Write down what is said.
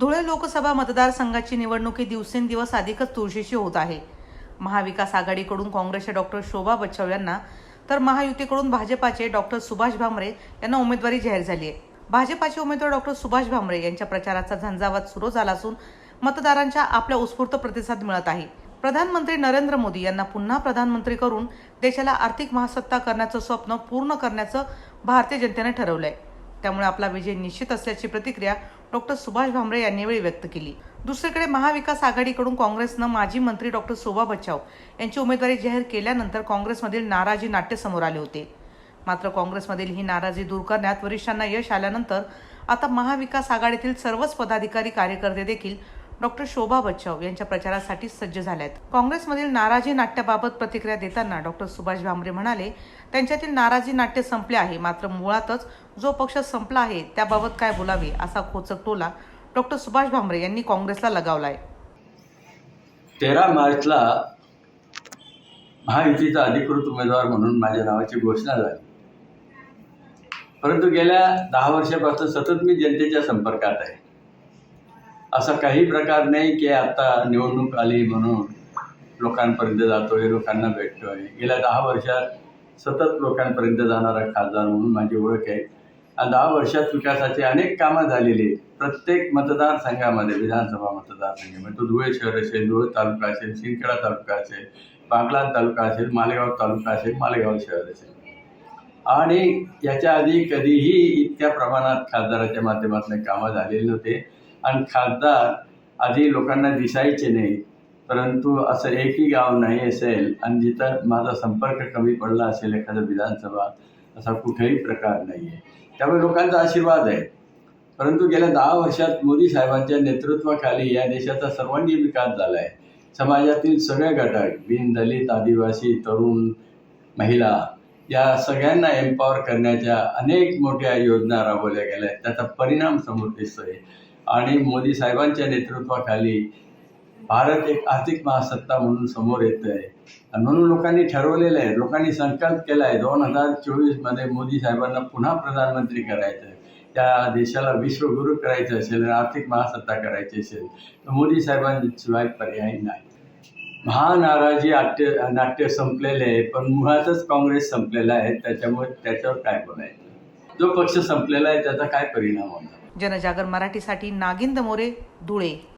धुळे लोकसभा मतदारसंघाची निवडणुकी दिवसेंदिवस अधिकच तुळशीची होत आहे. महाविकास आघाडीकडून काँग्रेसच्या डॉक्टर शोभा बच्छाव यांना तर महायुतीकडून भाजपाचे डॉक्टर सुभाष भामरे यांना उमेदवारी जाहीर झाली आहे. भाजपाचे उमेदवार डॉक्टर सुभाष भामरे यांच्या प्रचाराचा झंझावात सुरू झाला असून मतदारांच्या आपल्या उत्स्फूर्त प्रतिसाद मिळत आहे. प्रधानमंत्री नरेंद्र मोदी यांना पुन्हा प्रधानमंत्री करून देशाला आर्थिक महासत्ता करण्याचं स्वप्न पूर्ण करण्याचं भारतीय जनतेने ठरवलंय. त्यामुळे आपला विजय निश्चित असल्याची प्रतिक्रिया डॉक्टर सुभाष भामरे यांनी यावेळी व्यक्त केली. दुसरीकडे महाविकास आघाडीकडून काँग्रेसनं माजी मंत्री डॉक्टर शोभा बच्चाव यांची उमेदवारी जाहीर केल्यानंतर काँग्रेसमधील नाराजी नाट्य समोर आले होते. मात्र काँग्रेसमधील ही नाराजी दूर करण्यात वरिष्ठांना यश आल्यानंतर आता महाविकास आघाडीतील सर्वच पदाधिकारी कार्यकर्ते देखील डॉक्टर शोभा बच्चाव यांच्या प्रचारासाठी सज्ज झाल्या आहेत काँग्रेसमधील नाराजी नाट्याबाबत प्रतिक्रिया देताना डॉक्टर सुभाष भामरे म्हणाले त्यांच्यातील नाराजी नाट्य संपले आहे मात्र मुळातच जो पक्ष संपला आहे त्याबाबत काय बोलावे असा खोचक टोला डॉक्टर सुभाष भामरे यांनी काँग्रेसला लगावलाय. तेरा मार्चला महायुतीचा अधिकृत उमेदवार म्हणून माझ्या नावाची घोषणा झाली. परंतु गेल्या दहा वर्षापासून सतत मी जनतेच्या संपर्कात आहे. असा काही प्रकार नाही की आता निवडणूक आली म्हणून लोकांपर्यंत जातोय लोकांना भेटतोय. गेल्या दहा वर्षात सतत लोकांपर्यंत जाणारा खासदार म्हणून माझी ओळख आहे. आणि दहा वर्षात विकासाची अनेक कामं झालेली आहेत. प्रत्येक मतदारसंघामध्ये विधानसभा मतदारसंघामध्ये म्हणजे तो धुळे शहर असेल धुळे तालुका असेल शिंदखेडा तालुका असेल बागलाद तालुका असेल मालेगाव तालुका असेल मालेगाव शहर असेल. आणि याच्या आधी कधीही इतक्या प्रमाणात खासदाराच्या माध्यमातून कामं झालेली नव्हते. आणि खासदार आधी लोकांना दिसायचे नाही परंतु असं एकही गाव नाही असेल आणि जिथं माझा संपर्क कमी पडला असेल एखादं विधानसभा असा कुठेही प्रकार नाही आहे त्यामुळे लोकांचा आशीर्वाद आहे. परंतु गेल्या दहा वर्षात मोदी साहेबांच्या नेतृत्वाखाली या देशाचा सर्वांगीण विकास झाला आहे समाजातील सगळे घटक बिन दलित आदिवासी तरुण महिला या सगळ्यांना एम्पॉवर करण्याच्या अनेक मोठ्या योजना राबवल्या गेल्या आहेत. त्याचा परिणाम समोर दिसतोय. आणि मोदी साहेबांच्या नेतृत्वाखाली भारत एक आर्थिक महासत्ता म्हणून समोर येत आहे म्हणून लोकांनी ठरवलेलं आहे लोकांनी संकल्प केला आहे दोन हजार चोवीसमध्ये मोदी साहेबांना पुन्हा प्रधानमंत्री करायचं आहे. त्या देशाला विश्वगुरू करायचं असेल आर्थिक महासत्ता करायची असेल तर मोदी साहेबांशिवाय पर्याय नाही. महानाराजी नाट्य नाट्य संपलेले आहे पण मुळातच काँग्रेस संपलेला आहे त्याच्यामुळे त्याच्यावर काय बोलायचं? जो पक्ष संपलेला आहे त्याचा काय परिणाम होणार? जनजागर मराठीसाठी नागिंद मोरे धुळे.